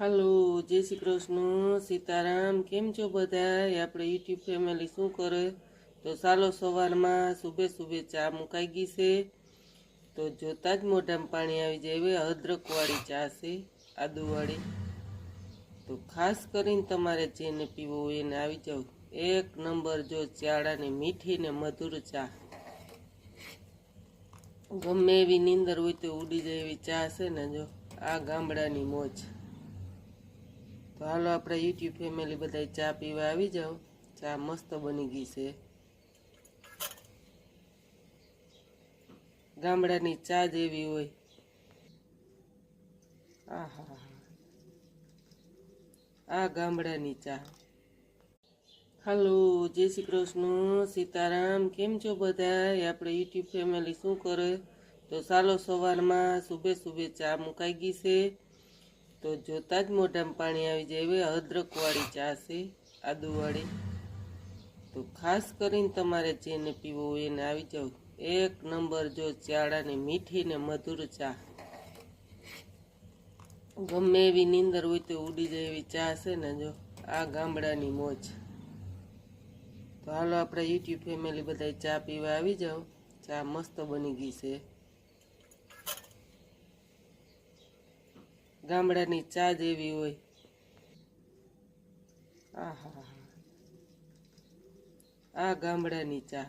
હાલો, જય શ્રી કૃષ્ણ, સીતારામ, કેમ છો બધા આપણે યુટ્યુબ ફેમિલી શું કરે? તો ચાલો સવારમાં શુભે શુભે ચા મુકાઈ ગઈ છે. તો જોતા જ મોઢામાં પાણી આવી જાય એવી અદરકવાળી ચા છે, આદુવાળી. તો ખાસ કરીને તમારે જેને પીવો હોય એને આવી જાવ એક નંબર જો ચાળાની મીઠી ને મધુર ચા. ગમે એવી નીંદર હોય તો ઉડી જાય એવી ચા છે ને જો, આ ગામડાની મોજ. તો હાલો આપણે યુટ્યુબ ફેમિલી બધા ચા પીવા આવી જાઓ. ચા મસ્ત બની ગઈ છે. ગામડાની ચા જેવી હોય. આહા આ ગામડાની ચા. હાલો, જય શ્રી કૃષ્ણ, સીતારામ, કેમ છો બધા આપણે યુટ્યુબ ફેમિલી શું કરે? તો ચાલો સવારમાં શુભે સુબે ચા મુકાઈ ગઈ છે. તો જોતા જ મોઢામાં પાણી આવી જાય એવી અદરકવાળી ચા છે આદુવાળી તો ખાસ કરીને તમારે જેને પીવો હોય એને આવી જાવ. એક નંબર જો ચાળાની મીઠી ને મધુર ચા. ગમે એવી નીંદર હોય તો ઉડી જાય એવી ચા છે ને જો, આ ગામડાની મોજ. તો હાલો આપણે યુટ્યુબ ફેમિલી બધા ચા પીવા આવી જાઓ. ચા મસ્ત બની ગઈ છે. ગામડાની ચા જેવી હોય. આહા આ ગામડાની ચા.